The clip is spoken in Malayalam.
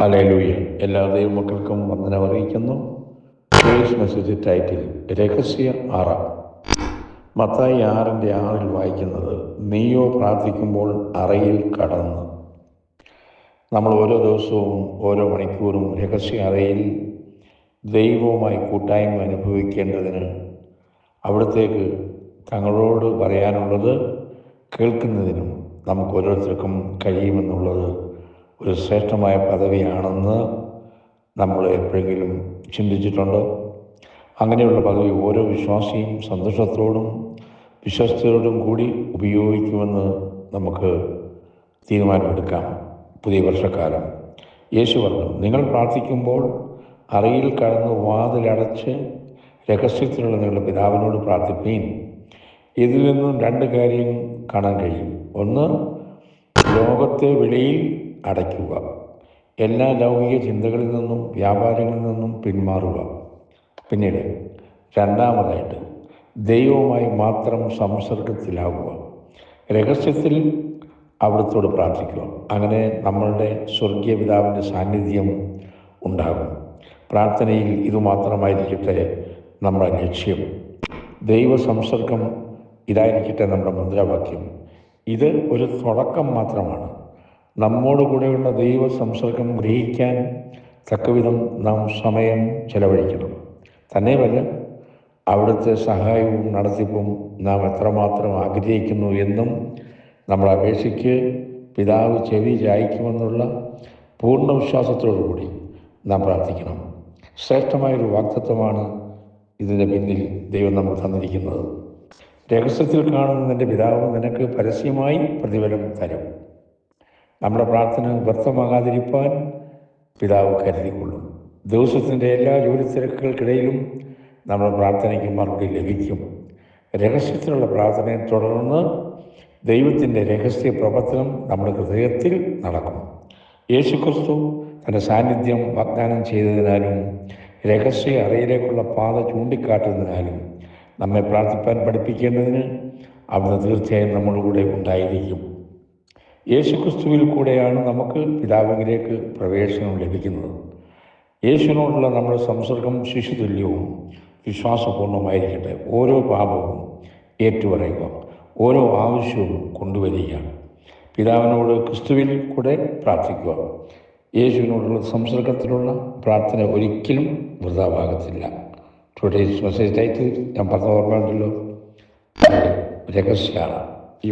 ഹല്ലേലൂയ എല്ലാ ദൈവമക്കൾക്കും വന്ദനം അറിയിക്കുന്നു. പ്രേസ് മെസ്സേജ് ടൈറ്റിൽ രഹസ്യ ആറ മത്തായി ആറിന്റെ ആറിൽ വായിക്കുന്നത് നീയോ പ്രാർത്ഥിക്കുമ്പോൾ അറയിൽ കടന്ന്. നമ്മൾ ഓരോ ദിവസവും ഓരോ മണിക്കൂറും രഹസ്യ അറയിൽ ദൈവവുമായി കൂട്ടായ്മ അനുഭവിക്കേണ്ടതിന് അവിടത്തേക്ക് തങ്ങളോട് പറയാനുള്ളത് കേൾക്കുന്നതിനും നമുക്ക് ഓരോരുത്തർക്കും കഴിയുമെന്നുള്ളത് ഒരു ശ്രേഷ്ഠമായ പദവിയാണെന്ന് നമ്മൾ എപ്പോഴെങ്കിലും ചിന്തിച്ചിട്ടുണ്ട്. അങ്ങനെയുള്ള പദവി ഓരോ വിശ്വാസിയും സന്തോഷത്തോടും വിശ്വസ്തയോടും കൂടി ഉപയോഗിക്കുമെന്ന് നമുക്ക് തീരുമാനമെടുക്കാം. പുതിയ വർഷക്കാലം. യേശു പറഞ്ഞു നിങ്ങൾ പ്രാർത്ഥിക്കുമ്പോൾ അറയിൽ കടന്ന് വാതിലടച്ച് രഹസ്യത്തിലുള്ള നിങ്ങളുടെ പിതാവിനോട് പ്രാർത്ഥിപ്പീൻ. ഇതിൽ നിന്നും രണ്ട് കാര്യം കാണാൻ കഴിയും. ഒന്ന് ലോകത്തെ വിളിയിൽ അടയ്ക്കുക. എല്ലാ ലൗകിക ചിന്തകളിൽ നിന്നും വ്യാപാരങ്ങളിൽ നിന്നും പിന്മാറുക. പിന്നീട് രണ്ടാമതായിട്ട് ദൈവവുമായി മാത്രം സംസർഗത്തിലാവുക. രഹസ്യത്തിൽ അവിടത്തോട് പ്രാർത്ഥിക്കുക. അങ്ങനെ നമ്മളുടെ സ്വർഗീയ പിതാവിന്റെ സാന്നിധ്യം ഉണ്ടാകും. പ്രാർത്ഥനയിൽ ഇതുമാത്രമായിരിക്കട്ടെ നമ്മുടെ ലക്ഷ്യം. ദൈവ സംസർഗം ഇതായിരിക്കട്ടെ നമ്മുടെ മുദ്രാവാക്യം. ഇത് ഒരു തുടക്കം മാത്രമാണ്. നമ്മോട് കൂടെയുള്ള ദൈവ സംസർഗം ഗ്രഹിക്കാൻ തക്കവിധം നാം സമയം ചെലവഴിക്കണം. തന്നെയുമല്ല അവിടുത്തെ സഹായവും നടത്തിപ്പും നാം എത്രമാത്രം ആഗ്രഹിക്കുന്നു എന്നും നമ്മൾ അപേക്ഷയ്ക്ക് പിതാവ് ചെവി ചായ്ക്കുമെന്നുള്ള പൂർണ വിശ്വാസത്തോടു കൂടി നാം പ്രാർത്ഥിക്കണം. ശ്രേഷ്ഠമായൊരു വാക്തത്വമാണ് ഇതിന്റെ പിന്നിൽ ദൈവം നമുക്ക് തന്നിരിക്കുന്നത്. രഹസ്യത്തിൽ കാണുന്ന നിന്റെ പിതാവ് നിനക്ക് പരസ്യമായി പ്രതിഫലം തരും. നമ്മുടെ പ്രാർത്ഥന വ്യർത്ഥമാകാതിരിക്കാൻ പിതാവ് കരുതിക്കൊള്ളും. ദിവസത്തിന്റെ എല്ലാ ജോലി തിരക്കുകൾക്കിടയിലും നമ്മുടെ പ്രാർത്ഥനയ്ക്ക് മറുപടി ലഭിക്കും. രഹസ്യത്തിലുള്ള പ്രാർത്ഥനയെ തുടർന്ന് ദൈവത്തിന്റെ രഹസ്യ പ്രവർത്തനം നമ്മുടെ ഹൃദയത്തിൽ നടക്കും. യേശുക്രിസ്തു തന്റെ സാന്നിധ്യം വാഗ്ദാനം ചെയ്തതിനാലും രഹസ്യ അറയിലേക്കുള്ള പാത ചൂണ്ടിക്കാട്ടുന്നതിനാലും നമ്മെ പ്രാർത്ഥിപ്പാൻ പഠിപ്പിക്കേണ്ടതിന് അവിടുന്ന് തീർച്ചയായും നമ്മുടെ കൂടെ ഉണ്ടായിരിക്കും. യേശുക്രിസ്തുവിൽ കൂടെയാണ് നമുക്ക് പിതാവിലേക്ക് പ്രവേശനം ലഭിക്കുന്നത്. യേശുവിനോടുള്ള നമ്മുടെ സംസർഗം ശിശുതുല്യവും വിശ്വാസപൂർണമായിരിക്കട്ടെ ഓരോ പാപവും ഏറ്റുപറയുക ഓരോ ആവശ്യവും കൊണ്ടുവരിക. പിതാവിനോട് ക്രിസ്തുവിൽ കൂടെ പ്രാർത്ഥിക്കുക. യേശുവിനോടുള്ള സംസർഗത്തിലുള്ള പ്രാർത്ഥന ഒരിക്കലും വൃതാഭാഗത്തില്ല ടുഡേസ് മെസ്സേജ് ടൈറ്റിൽ ഞാൻ പറഞ്ഞ ഓർമ്മയുണ്ടല്ലോ. രഹസ്യമാണ്. ഈ